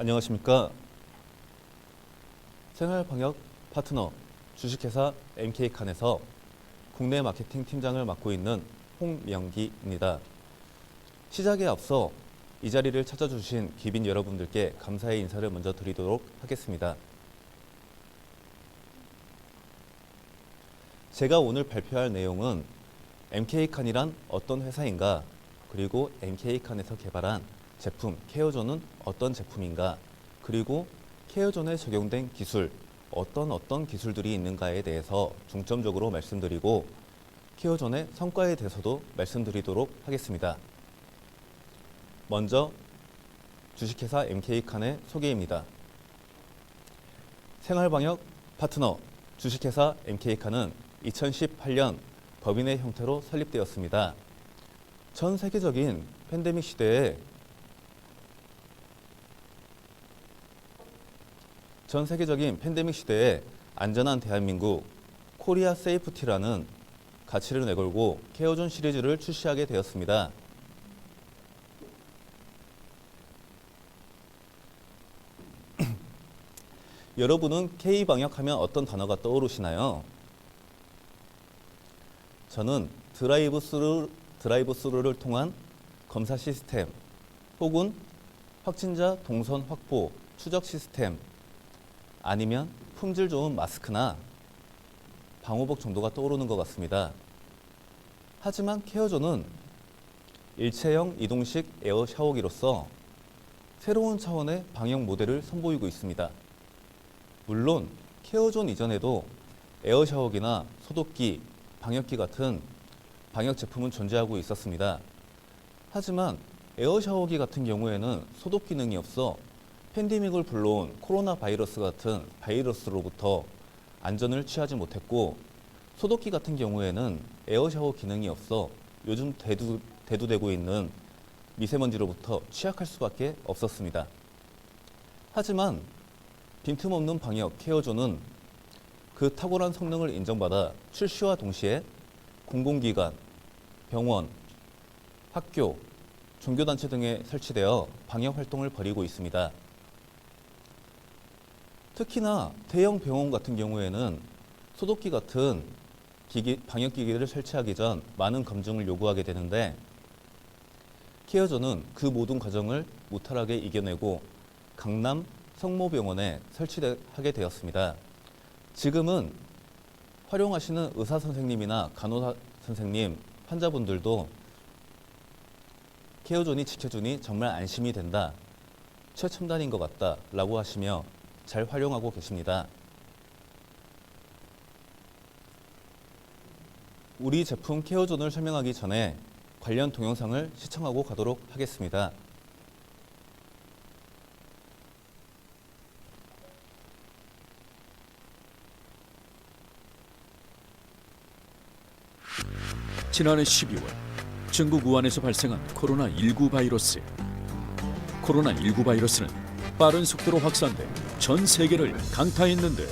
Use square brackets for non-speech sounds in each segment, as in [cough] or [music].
안녕하십니까. 생활방역 파트너 주식회사 MK칸에서 국내 마케팅 팀장을 맡고 있는 홍명기입니다. 시작에 앞서 이 자리를 찾아주신 기빈 여러분들께 감사의 인사를 먼저 드리도록 하겠습니다. 제가 오늘 발표할 내용은 MK칸이란 어떤 회사인가, 그리고 MK칸에서 개발한 제품 케어존은 어떤 제품인가, 그리고 케어존에 적용된 기술, 어떤 어떤 기술들이 있는가에 대해서 중점적으로 말씀드리고 케어존의 성과에 대해서도 말씀드리도록 하겠습니다. 먼저 주식회사 MK칸의 소개입니다. 생활방역 파트너 주식회사 MK칸은 2018년 법인의 형태로 설립되었습니다. 전 세계적인 팬데믹 시대에 전 세계적인 팬데믹 시대에 안전한 대한민국 코리아 세이프티라는 가치를 내걸고 케어존 시리즈를 출시하게 되었습니다. [clears throat] 여러분은 K 방역 하면 어떤 단어가 떠오르시나요? 저는 드라이브 스루 드라이브 스루를 통한 검사 시스템 혹은 확진자 동선 확보 추적 시스템 아니면 품질 좋은 마스크나 방호복 정도가 떠오르는 것 같습니다. 하지만 케어존은 일체형 이동식 에어 샤워기로서 새로운 차원의 방역 모델을 선보이고 있습니다. 물론 케어존 이전에도 에어 샤워기나 소독기, 방역기 같은 방역 제품은 존재하고 있었습니다. 하지만 에어 샤워기 같은 경우에는 소독 기능이 없어 팬데믹을 불러온 코로나 바이러스 같은 바이러스로부터 안전을 취하지 못했고 소독기 같은 경우에는 에어 샤워 기능이 없어 요즘 대두, 대두되고 있는 미세먼지로부터 취약할 수밖에 없었습니다. 하지만 빈틈없는 방역 케어존은 그 탁월한 성능을 인정받아 출시와 동시에 공공기관, 병원, 학교, 종교단체 등에 설치되어 방역 활동을 벌이고 있습니다. 특히나 대형 병원 같은 경우에는 소독기 같은 기기, 방역기기를 설치하기 전 많은 검증을 요구하게 되는데 케어존은 그 모든 과정을 무탈하게 이겨내고 강남 성모병원에 설치하게 되었습니다. 지금은 활용하시는 의사 선생님이나 간호사 선생님, 환자분들도 케어존이 지켜주니 정말 안심이 된다. 최첨단인 것 같다. 라고 하시며 잘 활용하고 계십니다. 우리 제품 케어존을 설명하기 전에 관련 동영상을 시청하고 가도록 하겠습니다. 지난해 12월 중국 우한에서 발생한 코로나19 바이러스. 코로나19 바이러스는 빠른 속도로 확산돼 전 세계를 강타했는데요.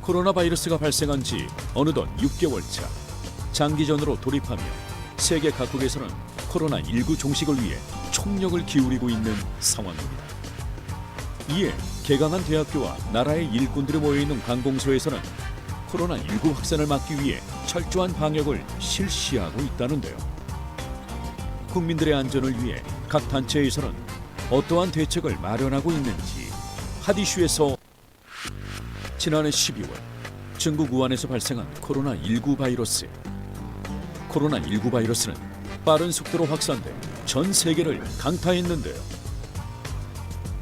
코로나 바이러스가 발생한 지 어느덧 6개월 차. 장기전으로 돌입하며 세계 각국에서는 코로나19 종식을 위해 총력을 기울이고 있는 상황입니다. 이에 개강한 대학교와 나라의 일꾼들이 모여있는 관공서에서는 코로나19 확산을 막기 위해 철저한 방역을 실시하고 있다는데요. 국민들의 안전을 위해 각 단체에서는 어떠한 대책을 마련하고 있는지 하디슈에서 지난해 12월 중국 우한에서 발생한 코로나19 바이러스. 코로나19 바이러스는 빠른 속도로 확산돼 전 세계를 강타했는데요.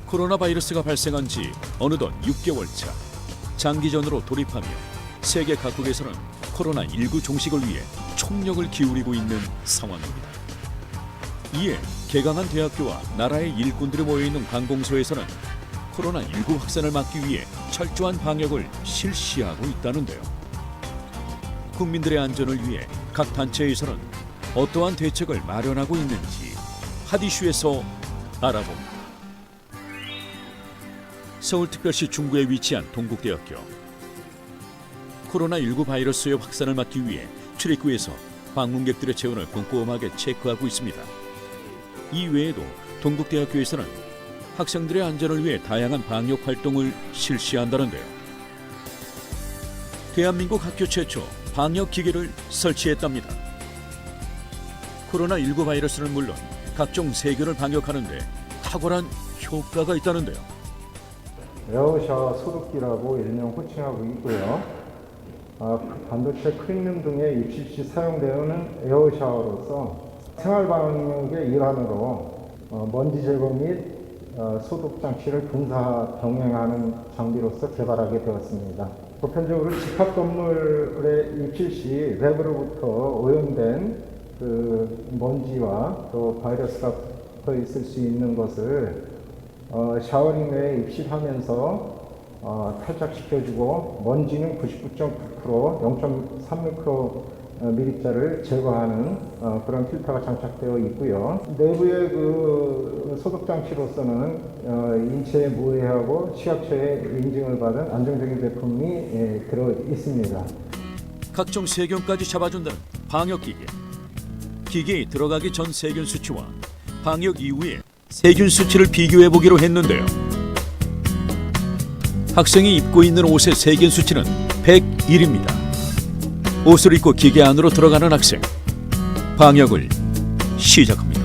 코로나 바이러스가 발생한 지 어느덧 6개월 차. 장기전으로 돌입하며 세계 각국에서는 코로나19 종식을 위해 총력을 기울이고 있는 상황입니다. 이에 개강한 대학교와 나라의 일꾼들이 모여있는 관공서에서는 코로나19 확산을 막기 위해 철저한 방역을 실시하고 있다는데요. 국민들의 안전을 위해 각 단체에서는 어떠한 대책을 마련하고 있는지 하디슈에서 알아봅니다. 서울특별시 중구에 위치한 동국대학교 코로나19 바이러스의 확산을 막기 위해 출입구에서 방문객들의 체온을 꼼꼼하게 체크하고 있습니다. 이 외에도 동국대학교에서는 학생들의 안전을 위해 다양한 방역 활동을 실시한다는데요. 대한민국 학교 최초 방역 기계를 설치했답니다. 코로나19 바이러스는 물론 각종 세균을 방역하는데 탁월한 효과가 있다는데요. 에어샤워 소독기라고 일명 호칭하고 있고요. 아, 반도체 클린룸 등의 입시 시 사용되는 에어샤워로서 생활 방역의 일환으로 어, 먼지 제거 및 어, 소독 장치를 분사 병행하는 장비로서 개발하게 되었습니다. 보편적으로 집합 건물에 입실 시 외부로부터 오염된 그 먼지와 또 바이러스가 붙어 있을 수 있는 것을 어, 샤워링 내에 입실하면서 어, 탈착시켜주고 먼지는 99.9% 0.3미크로 미리자를 제거하는 어, 그런 필터가 장착되어 있고요. 내부의 그 소독 장치로서는 어, 인체에 무해하고 시각처의 인증을 받은 안정적인 제품이 예, 들어 있습니다. 각종 세균까지 잡아준다는 방역 기계. 기계에 들어가기 전 세균 수치와 방역 이후의 세균 수치를 비교해 보기로 했는데요. 학생이 입고 있는 옷의 세균 수치는 101입니다. 옷을 입고 기계 안으로 들어가는 학생. 방역을 시작합니다.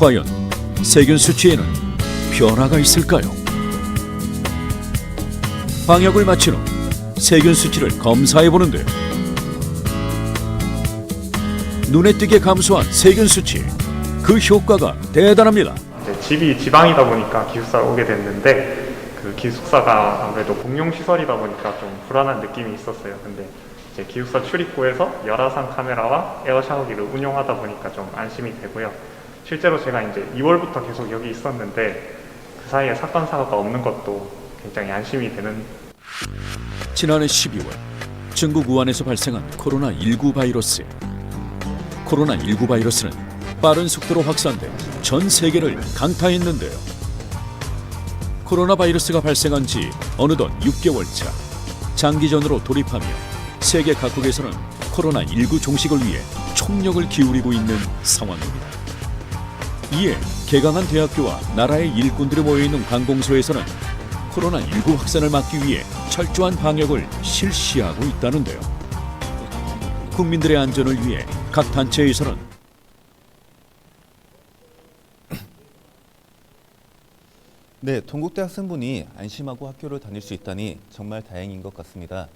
과연 세균 수치에는 변화가 있을까요? 방역을 마친 후 세균 수치를 검사해 보는데요. 눈에 띄게 감소한 세균 수치, 그 효과가 대단합니다. 집이 지방이다 보니까 기숙사를 오게 됐는데 그 기숙사가 아무래도 공용 시설이다 보니까 좀 불안한 느낌이 있었어요. 근데 이제 기숙사 출입구에서 열화상 카메라와 에어 샤워기를 운용하다 보니까 좀 안심이 되고요. 실제로 제가 이제 2월부터 계속 여기 있었는데 그 사이에 사건 사고가 없는 것도 굉장히 안심이 되는 지난해 12월 중국 우한에서 발생한 코로나19 바이러스. 코로나19 바이러스는 빠른 속도로 확산돼 전 세계를 강타했는데요. 코로나 바이러스가 발생한 지 어느덧 6개월 차. 장기전으로 돌입하며 세계 각국에서는 코로나19 종식을 위해 총력을 기울이고 있는 상황입니다. 이에 개강한 대학교와 나라의 일꾼들이 모여있는 관공서에서는 코로나19 확산을 막기 위해 철저한 방역을 실시하고 있다는데요. 국민들의 안전을 위해 각 단체에서는 네, 동국대 학생분이 안심하고 학교를 다닐 수 있다니 정말 다행인 것 같습니다.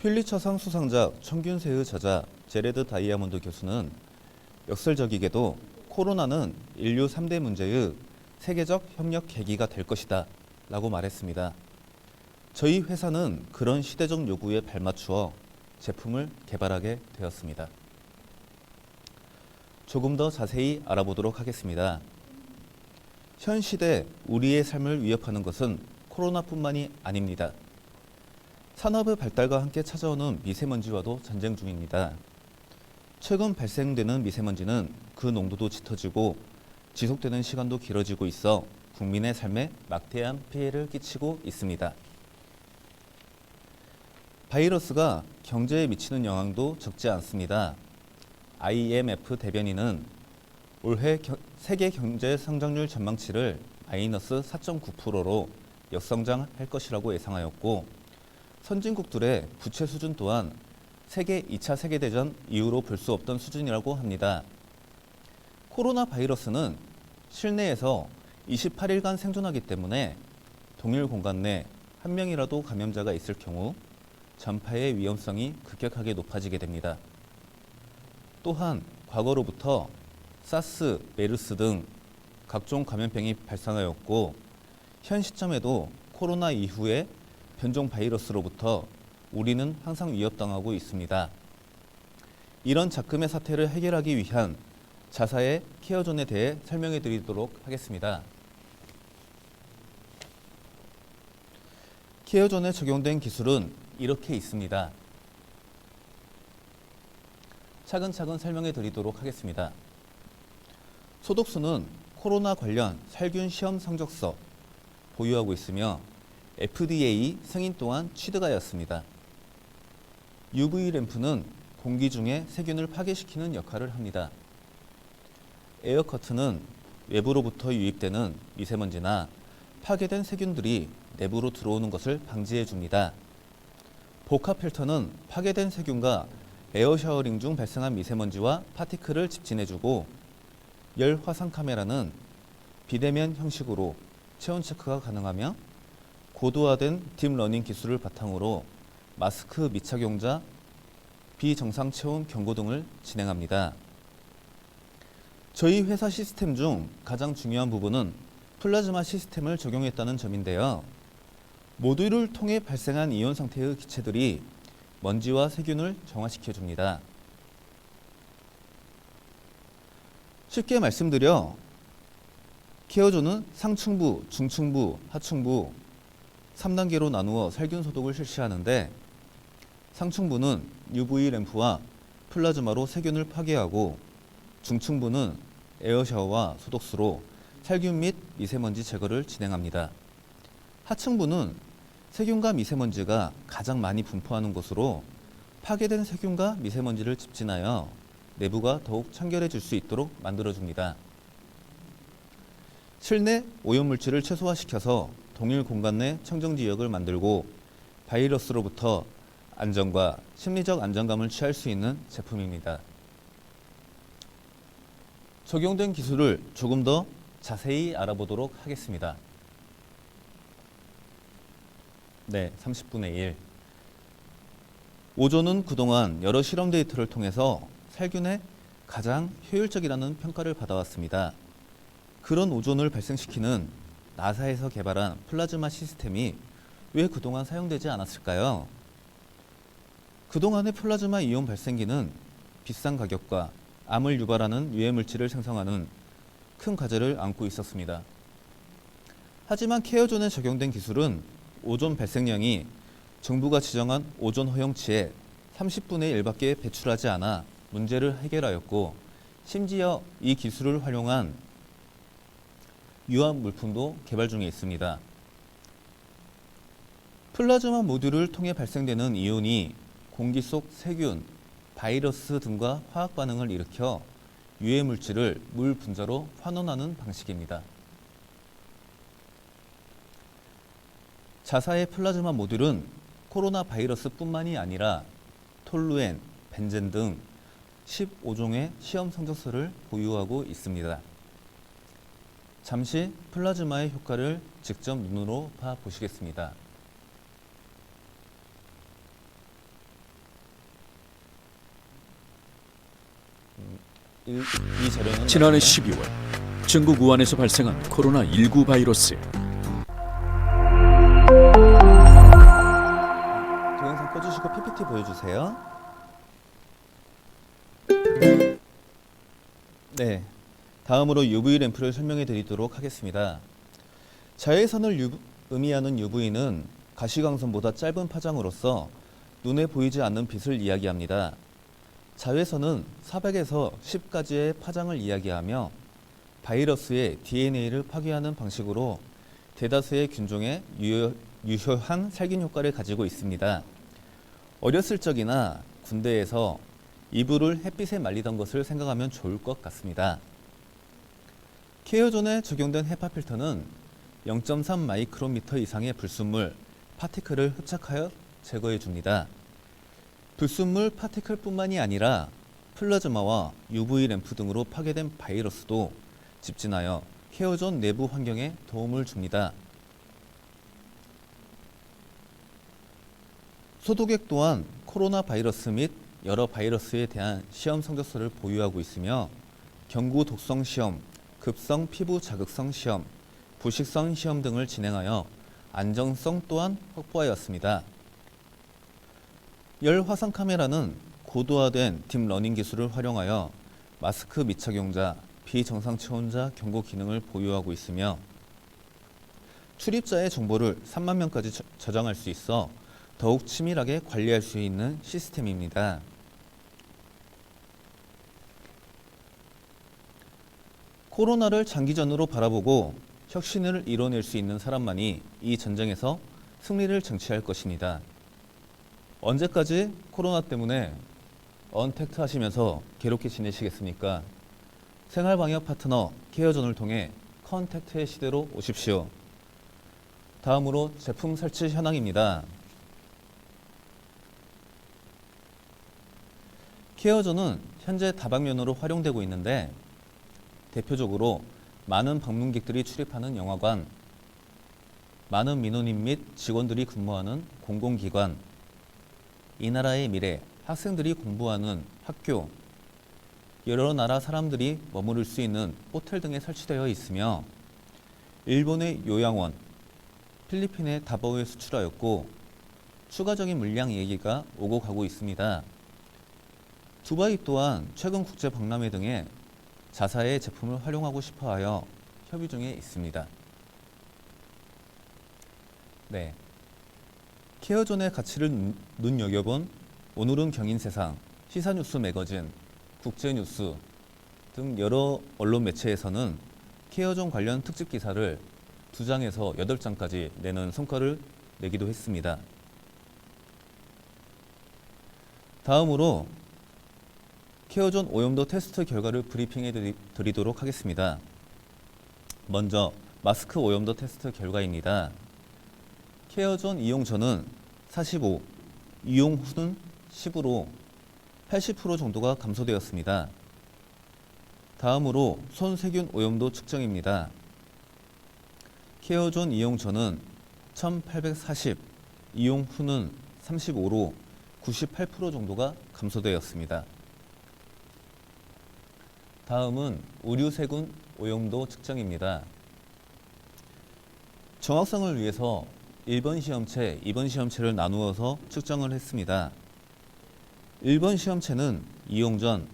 퓰리처상 수상자 청균세의 저자 제레드 다이아몬드 교수는 역설적이게도 코로나는 인류 3대 문제의 세계적 협력 계기가 될 것이다 라고 말했습니다. 저희 회사는 그런 시대적 요구에 발맞추어 제품을 개발하게 되었습니다. 조금 더 자세히 알아보도록 하겠습니다. 현 시대 우리의 삶을 위협하는 것은 코로나뿐만이 아닙니다. 산업의 발달과 함께 찾아오는 미세먼지와도 전쟁 중입니다. 최근 발생되는 미세먼지는 그 농도도 짙어지고 지속되는 시간도 길어지고 있어 국민의 삶에 막대한 피해를 끼치고 있습니다. 바이러스가 경제에 미치는 영향도 적지 않습니다. IMF 대변인은 올해 겨- 세계 경제 성장률 전망치를 마이너스 4.9%로 역성장할 것이라고 예상하였고 선진국들의 부채 수준 또한 세계 2차 세계대전 이후로 볼 수 없던 수준이라고 합니다. 코로나 바이러스는 실내에서 28일간 생존하기 때문에 동일 공간 내 한 명이라도 감염자가 있을 경우 전파의 위험성이 급격하게 높아지게 됩니다. 또한 과거로부터 사스, 메르스 등 각종 감염병이 발생하였고 현 시점에도 코로나 이후에 변종 바이러스로부터 우리는 항상 위협당하고 있습니다. 이런 작금의 사태를 해결하기 위한 자사의 케어존에 대해 설명해 드리도록 하겠습니다. 케어존에 적용된 기술은 이렇게 있습니다. 차근차근 설명해 드리도록 하겠습니다. 소독수는 코로나 관련 살균 시험 성적서 보유하고 있으며 FDA 승인 또한 취득하였습니다. UV 램프는 공기 중에 세균을 파괴시키는 역할을 합니다. 에어 커튼은 외부로부터 유입되는 미세먼지나 파괴된 세균들이 내부로 들어오는 것을 방지해 줍니다. 복합 필터는 파괴된 세균과 에어 샤워링 중 발생한 미세먼지와 파티클을 집진해 주고 열 화상 카메라는 비대면 형식으로 체온 체크가 가능하며 고도화된 딥러닝 기술을 바탕으로 마스크 미착용자 비정상 체온 경고 등을 진행합니다. 저희 회사 시스템 중 가장 중요한 부분은 플라즈마 시스템을 적용했다는 점인데요. 모듈을 통해 발생한 이온 상태의 기체들이 먼지와 세균을 정화시켜 줍니다. 쉽게 말씀드려 케어존은 상층부, 중층부, 하층부 3단계로 나누어 살균 소독을 실시하는데 상층부는 UV 램프와 플라즈마로 세균을 파괴하고 중층부는 에어 샤워와 소독수로 살균 및 미세먼지 제거를 진행합니다. 하층부는 세균과 미세먼지가 가장 많이 분포하는 곳으로 파괴된 세균과 미세먼지를 집진하여 내부가 더욱 청결해질 수 있도록 만들어줍니다. 실내 오염물질을 최소화시켜서 동일 공간 내 청정 지역을 만들고 바이러스로부터 안전과 심리적 안정감을 취할 수 있는 제품입니다. 적용된 기술을 조금 더 자세히 알아보도록 하겠습니다. 네, 30분의 1. 오존은 그동안 여러 실험 데이터를 통해서 살균에 가장 효율적이라는 평가를 받아왔습니다. 그런 오존을 발생시키는 나사에서 개발한 플라즈마 시스템이 왜 그동안 사용되지 않았을까요? 그동안의 플라즈마 이온 발생기는 비싼 가격과 암을 유발하는 유해 물질을 생성하는 큰 과제를 안고 있었습니다. 하지만 케어존에 적용된 기술은 오존 발생량이 정부가 지정한 오존 허용치의 30분의 1밖에 배출하지 않아 문제를 해결하였고 심지어 이 기술을 활용한 유압 물품도 개발 중에 있습니다. 플라즈마 모듈을 통해 발생되는 이온이 공기 속 세균, 바이러스 등과 화학 반응을 일으켜 유해 물질을 물 분자로 환원하는 방식입니다. 자사의 플라즈마 모듈은 코로나 바이러스뿐만이 아니라 톨루엔, 벤젠 등 15종의 시험 성적서를 보유하고 있습니다. 잠시 플라즈마의 효과를 직접 눈으로 봐 보시겠습니다. 음, 이, 지난해 나중에 12월 중국 우한에서 발생한 코로나19 바이러스 꺼주시고 PPT 보여주세요. 네, 다음으로 UV 램프를 설명해 드리도록 하겠습니다. 자외선을 유- 의미하는 UV는 가시광선보다 짧은 파장으로서 눈에 보이지 않는 빛을 이야기합니다. 자외선은 400에서 10까지의 파장을 이야기하며 바이러스의 DNA를 파괴하는 방식으로 대다수의 균종에 유효, 유효한 살균 효과를 가지고 있습니다. 어렸을 적이나 군대에서 이불을 햇빛에 말리던 것을 생각하면 좋을 것 같습니다. 케어존에 적용된 헤파 필터는 0.3 마이크로미터 이상의 불순물, 파티클을 흡착하여 제거해 줍니다. 불순물 파티클뿐만이 아니라 플라즈마와 UV 램프 등으로 파괴된 바이러스도 집진하여 케어존 내부 환경에 도움을 줍니다. 소독액 또한 코로나 바이러스 및 여러 바이러스에 대한 시험 성적서를 보유하고 있으며 경구 독성 시험, 급성 피부 자극성 시험, 부식성 시험 등을 진행하여 안정성 또한 확보하였습니다. 열 화상 카메라는 고도화된 딥러닝 기술을 활용하여 마스크 미착용자, 비정상 체온자 경고 기능을 보유하고 있으며 출입자의 정보를 3만 명까지 저- 저장할 수 있어 더욱 치밀하게 관리할 수 있는 시스템입니다. 코로나를 장기전으로 바라보고 혁신을 이뤄낼 수 있는 사람만이 이 전쟁에서 승리를 쟁취할 것입니다. 언제까지 코로나 때문에 언택트 하시면서 괴롭게 지내시겠습니까? 생활방역 파트너 케어존을 통해 컨택트의 시대로 오십시오. 다음으로 제품 설치 현황입니다. 케어존은 현재 다방면으로 활용되고 있는데 대표적으로 많은 방문객들이 출입하는 영화관, 많은 민원인 및 직원들이 근무하는 공공기관, 이 나라의 미래, 학생들이 공부하는 학교, 여러 나라 사람들이 머무를 수 있는 호텔 등에 설치되어 있으며 일본의 요양원, 필리핀의 다바오에 수출하였고 추가적인 물량 얘기가 오고 가고 있습니다. 두바이 또한 최근 국제 박람회 등에 자사의 제품을 활용하고 싶어 하여 협의 중에 있습니다. 네. 케어존의 가치를 눈- 눈여겨본 오늘은 경인 세상, 시사뉴스 매거진, 국제뉴스 등 여러 언론 매체에서는 케어존 관련 특집 기사를 두 장에서 여덟 장까지 내는 성과를 내기도 했습니다. 다음으로 케어존 오염도 테스트 결과를 브리핑해 드리- 드리도록 하겠습니다. 먼저 마스크 오염도 테스트 결과입니다. 케어존 이용 전은 45, 이용 후는 10으로 80% 정도가 감소되었습니다. 다음으로 손 세균 오염도 측정입니다. 케어존 이용 전은 1840, 이용 후는 35로 98% 정도가 감소되었습니다. 다음은 의류 세균 오염도 측정입니다. 정확성을 위해서 1번 시험체, 2번 시험체를 나누어서 측정을 했습니다. 1번 시험체는 이용 전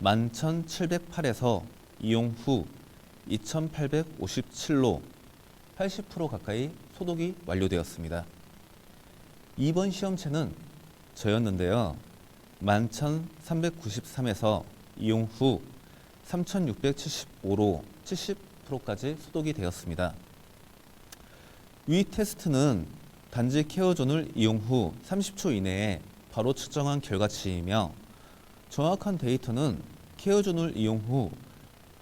11,708에서 이용 후 2,857로 80% 가까이 소독이 완료되었습니다. 2번 시험체는 저였는데요. 11,393에서 이용 후 3,675로 70%까지 소독이 되었습니다. 위 테스트는 단지 케어존을 이용 후 30초 이내에 바로 측정한 결과치이며 정확한 데이터는 케어존을 이용 후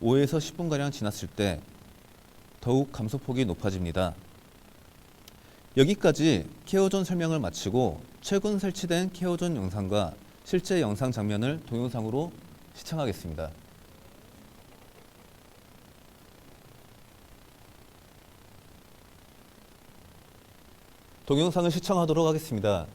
5에서 10분가량 지났을 때 더욱 감소폭이 높아집니다. 여기까지 케어존 설명을 마치고 최근 설치된 케어존 영상과 실제 영상 장면을 동영상으로 시청하겠습니다. 동영상을 시청하도록 하겠습니다.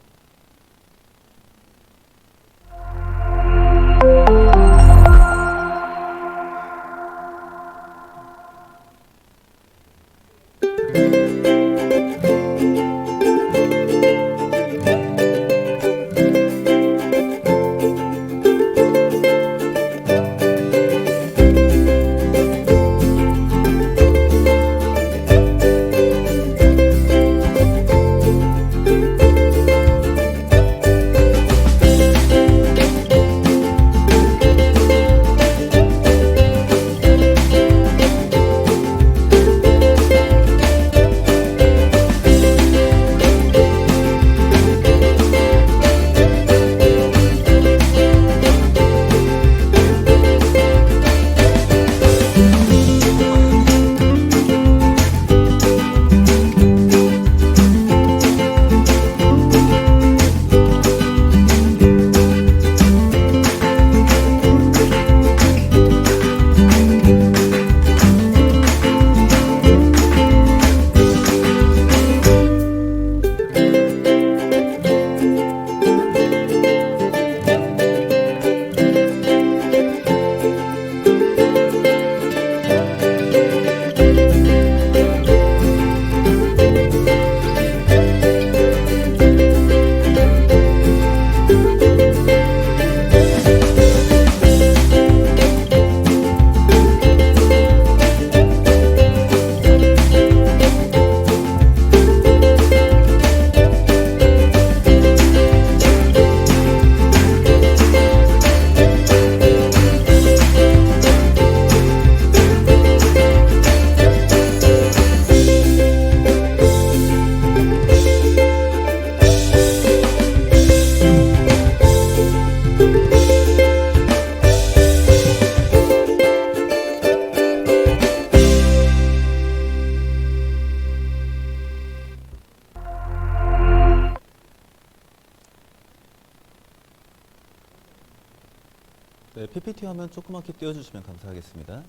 PPT 화면 조그맣게 띄워주시면 감사하겠습니다.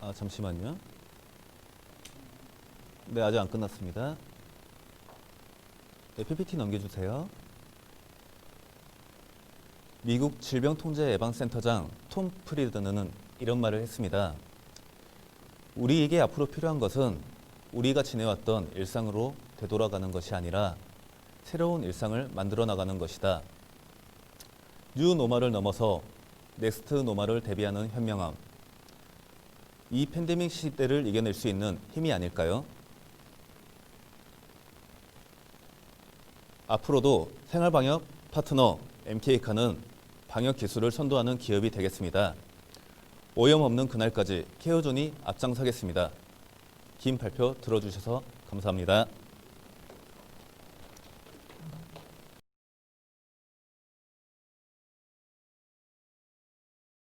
아, 잠시만요. 네, 아직 안 끝났습니다. 네, PPT 넘겨주세요. 미국 질병통제예방센터장 톰 프리드는 이런 말을 했습니다. 우리에게 앞으로 필요한 것은 우리가 지내왔던 일상으로 되돌아가는 것이 아니라 새로운 일상을 만들어 나가는 것이다. 뉴 노멀을 넘어서 넥스트 노멀을 대비하는 현명함. 이 팬데믹 시대를 이겨낼 수 있는 힘이 아닐까요? 앞으로도 생활방역 파트너 MK카는 방역 기술을 선도하는 기업이 되겠습니다. 오염 없는 그날까지 케어존이 앞장서겠습니다. 긴 발표 들어주셔서 감사합니다.